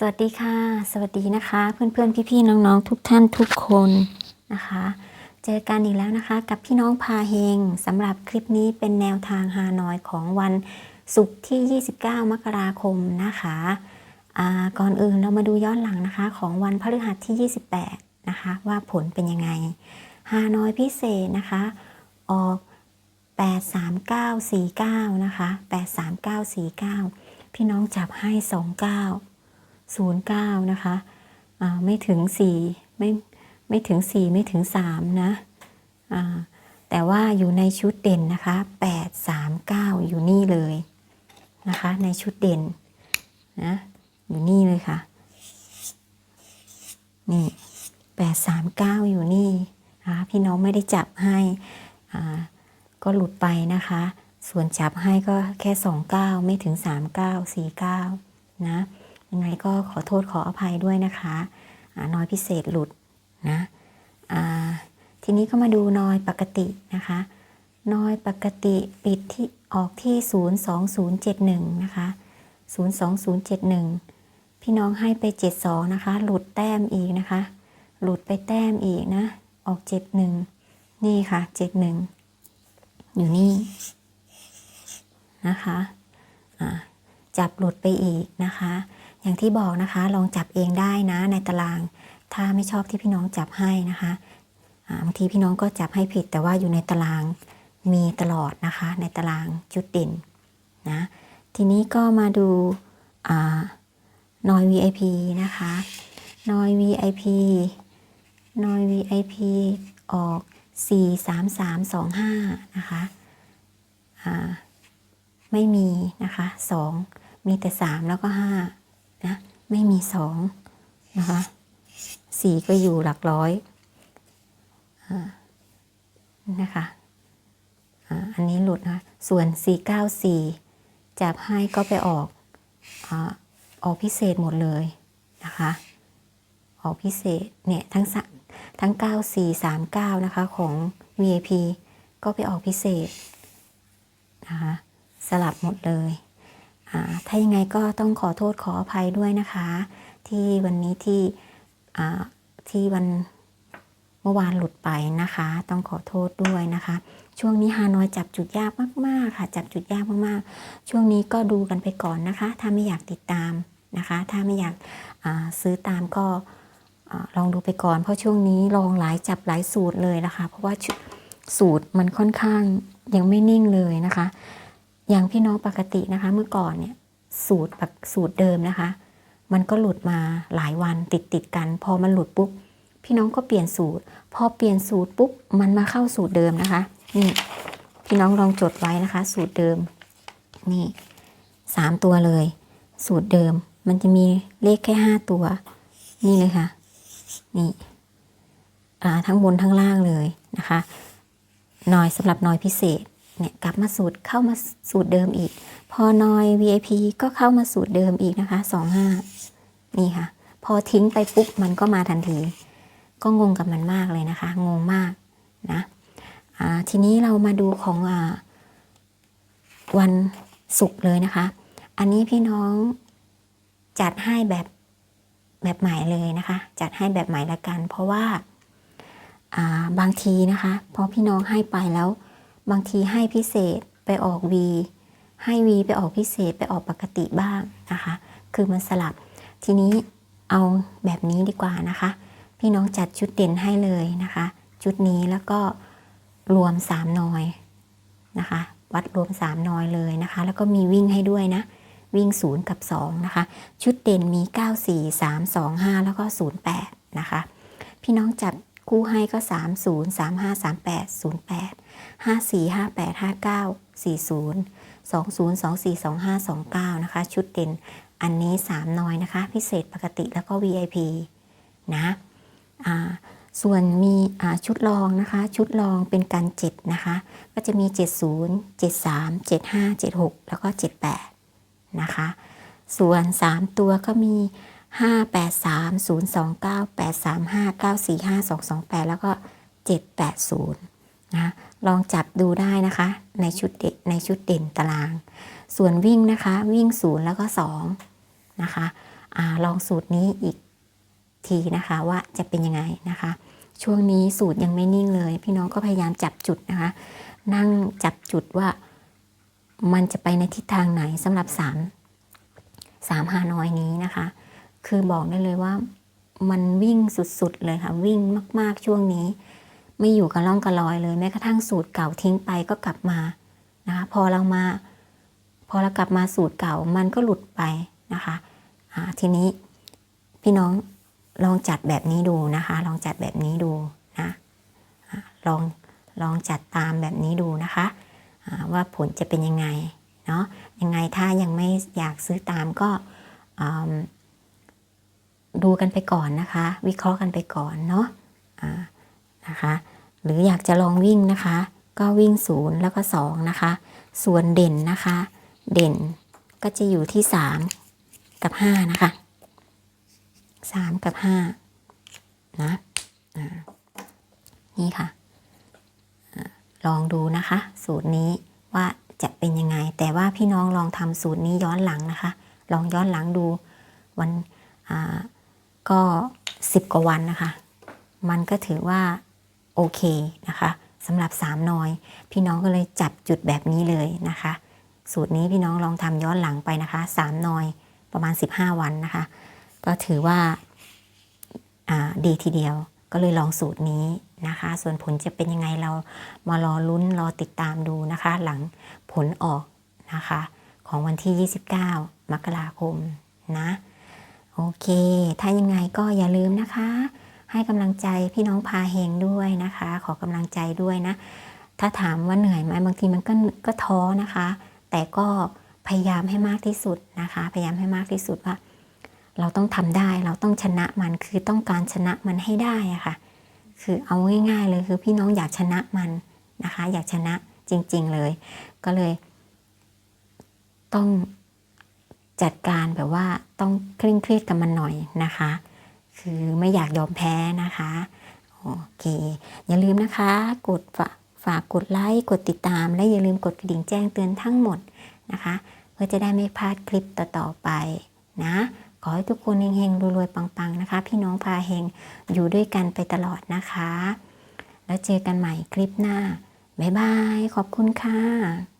สวัสดีค่ะ สวัสดีนะคะ เพื่อนๆพี่ๆน้องๆทุกท่านทุกคนนะคะ เจอกันอีกแล้วนะคะ กับพี่น้องพาเฮงสำหรับคลิปนี้เป็นแนวทางฮานอยของวันศุกร์ที่ 29 มกราคมนะคะก่อนอื่นเรามาดูย้อนหลังนะคะ ของวันพฤหัสที่ 28 นะคะ ว่าผลเป็นยังไงฮานอยพิเศษนะคะ ออก 83949 นะคะ 83949 พี่น้องจับให้ 29 09 นะคะอ่าไม่ถึง 4 ไม่ไม่ถึง 4 ไม่ถึง 3 นะแต่ว่าอยู่ในชุดเด่นนะคะ 839 อยู่นี่เลยนะคะ ในชุดเด่นนะอยู่นี่เลยค่ะ นี่ 839 อยู่นี่นะคะพี่น้องไม่ได้จับให้ก็หลุดไปนะคะ ส่วนจับให้ก็แค่ 29 ไม่ถึง 39 49 นะ ยังไงก็ขอโทษขออภัยด้วยนะคะน้อยพิเศษหลุดนะทีนี้ก็มาดูน้อยปกตินะคะน้อยปกติปิดที่ออกที่ 02071 นะคะ 02071 พี่น้องให้ไป 72 นะคะ หลุดแต้มอีกนะคะ หลุดไปแต้มอีกนะ ออก 71 นี่ค่ะ 71 อยู่นี่นะคะ จับหลุดไปอีกนะคะ อย่างที่บอกนะคะ ลองจับเองได้นะในตาราง ถ้าไม่ชอบที่พี่น้องจับให้นะคะบางทีพี่น้องก็จับให้ผิด แต่ว่าอยู่ในตารางมีตลอดนะคะ ในตารางจุดเด่นนะทีนี้ก็มาดูนอย VIP นะคะนอย VIP นอย VIP ออก 43325 นะคะอ่าไม่มีนะคะ 2 มีแต่ 3 แล้วก็ 5 นะไม่มี2นะคะ4ก็อยู่หลักร้อยอนะคะอันนี้หลุดนะส่วน 494จับให้ก็ไปออกอออกพิเศษหมดเลยนะคะออกพิเศษเนี่ยทั้งสะทั้ง 9439 นะคะของ VIP ก็ไปออกพิเศษนะคะสลับหมดเลย ถ้ายังไงก็ต้องขอโทษขออภัยด้วยนะคะ ที่วันนี้ที่ที่วันเมื่อวานหลุดไปนะคะ ต้องขอโทษด้วยนะคะ ช่วงนี้ฮานอยจับจุดยากมาก ๆ ค่ะ จับจุดยากมาก ๆ ช่วงนี้ก็ดูกันไปก่อนนะคะ ถ้าไม่อยากติดตามนะคะ ถ้าไม่อยากาซื้อตามก็อลองดูไปก่อน เพราะช่วงนี้ลองหลายจับหลายสูตรเลยนะคะ เพราะว่าสูตรมันค่อนข้างยังไม่นิ่งเลยนะคะ อย่างพี่น้องปกตินะคะเมื่อก่อนเนี่ยสูตรแบบสูตรเดิมนะคะ มันก็หลุดมาหลายวันติดติดกัน พอมันหลุดปุ๊บพี่น้องก็เปลี่ยนสูตร พอเปลี่ยนสูตรปุ๊บมันมาเข้าสูตรเดิมนะคะนี่พี่น้องลองจดไว้นะคะ สูตรเดิมนี่สามตัวเลย สูตรเดิมมันจะมีเลขแค่ห้าตัว นี่เลยค่ะ นี่อ่าทั้งบนทั้งล่างเลยนะคะนอยสำหรับนอยพิเศษ เนี่ยกลับมาสูตรเข้ามาสูตรเดิมอีก พอนอย VIP ก็เข้ามาสูตรเดิมอีกนะคะสองห้านี่ค่ะ พอทิ้งไปปุ๊บมันก็มาทันที ก็งงกับมันมากเลยนะคะ งงมากนะทีนี้เรามาดูของอวันศุกร์เลยนะคะ อันนี้พี่น้องจัดให้แบบแบบใหม่เลยนะคะ จัดให้แบบใหม่ละกัน เพราะว่าอ่าบางทีนะคะ พอพี่น้องให้ไปแล้ว บางทีให้พิเศษไปออก V ให้ V ไปออกพิเศษไปออกปกติบ้างนะคะ คือมันสลับ ทีนี้เอาแบบนี้ดีกว่านะคะ พี่น้องจัดชุดเด่นให้เลยนะคะ ชุดนี้แล้วก็รวม3นอยนะคะ วัดรวม3นอยเลยนะคะ แล้วก็มีวิ่งให้ด้วยนะ วิ่ง 0 กับ 2 นะคะ ชุดเด่นมี 9 4 3 2 5 แล้วก็ 08 นะคะ พี่น้องจับคู่ให้ก็ 3 0 3 5 3 8 0 8 5 4 5 8 5 9 4 0 2 0 2 4 2 5 2 9 นะคะ ชุดเด่นอันนี้ 3 น้อยนะคะ พิเศษปกติแล้วก็ VIP นะส่วนมีชุดรองนะคะ ชุดรองเป็นการ7นะคะ ก็จะมี 70 73 75 76 แล้วก็ 78 นะคะ ส่วน 3 ตัวก็มี 5 8 3 0 2 9 8 3 5 9 4 5 2 2 8 แล้วก็ 780 นะลองจับดูได้นะคะ ในชุดเด่นในชุดเด่นตาราง ส่วนวิ่งนะคะ วิ่ง0แล้วก็2นะคะอลองสูตรนี้อีกทีนะคะว่าจะเป็นยังไงนะคะ ช่วงนี้สูตรยังไม่นิ่งเลย พี่น้องก็พยายามจับจุดนะคะ นั่งจับจุดว่ามันจะไปในทิศทางไหนสำหรับสามสามฮานอยนี้นะคะ คือบอกได้เลยว่ามันวิ่งสุดๆเลยค่ะ วิ่งมากๆช่วงนี้ ไม่อยู่กับร่องกับรอยเลยแม้กระทั่งสูตรเก่าทิ้งไปก็กลับมานะคะพอเรามา พอเรากลับมาสูตรเก่ามันก็หลุดไปนะคะอ่าทีนี้พี่น้องลองจัดแบบนี้ดูนะคะ ลองจัดแบบนี้ดูนะอ่าลองลองจัดตามแบบนี้ดูนะคะว่าผลจะเป็นยังไงเนาะยังไงถ้ายังไม่อยากซื้อตามก็ดูกันไปก่อนนะคะ วิเคราะห์กันไปก่อนเนาะอ่า นะคะ หรืออยากจะลองวิ่งนะคะ ก็วิ่งศูนย์แล้วก็สองนะคะ ส่วนเด่นนะคะ เด่นก็จะอยู่ที่3กับ5นะคะ3กับ5นะนี่ค่ะลองดูนะคะ สูตรนี้ว่าจะเป็นยังไง แต่ว่าพี่น้องลองทำสูตรนี้ย้อนหลังนะคะ ลองย้อนหลังดูวันก็10กว่าวันนะคะ มันก็ถือว่า โอเคนะคะสำหรับ 3 น้อย พี่น้องก็เลยจับจุดแบบนี้เลยนะคะ สูตรนี้พี่น้องลองทำย้อนหลังไปนะคะ 3 น้อยประมาณ 15 วันนะคะ ก็ถือว่าอ่าดีทีเดียวก็เลยลองสูตรนี้นะคะ ส่วนผลจะเป็นยังไงเรามารอลุ้นรอติดตามดูนะคะ หลังผลออกนะคะ ของวันที่ 29 มกราคมนะ โอเค ถ้ายังไงก็อย่าลืมนะคะ ให้กำลังใจพี่น้องพาเฮงด้วยนะคะ ขอกำลังใจด้วยนะ ถ้าถามว่าเหนื่อยไหมบางทีมันก็ก็ท้อนะคะ แต่ก็พยายามให้มากที่สุดนะคะ พยายามให้มากที่สุดว่า เราต้องทำได้เราต้องชนะมันคือต้องการชนะมันให้ได้อะค่ะ คือเอาง่าย ๆ เลยคือพี่น้องอยากชนะมันนะคะ อยากชนะจริง ๆเลย ก็เลย ต้องจัดการแบบว่าต้องเคร่งเครียดกับมันหน่อยนะคะ คือไม่อยากยอมแพ้นะคะ โอเค อย่าลืมนะคะ กดฝากฝากกดไลค์ กดติดตาม และอย่าลืมกดกระดิ่งแจ้งเตือนทั้งหมดนะคะ เพื่อจะได้ไม่พลาดคลิปต่อๆไปนะ ขอให้ทุกคนเฮงๆรวยๆปังๆนะคะ พี่น้องพาเฮงอยู่ด้วยกันไปตลอดนะคะ แล้วเจอกันใหม่คลิปหน้า บ๊ายบาย ขอบคุณค่ะ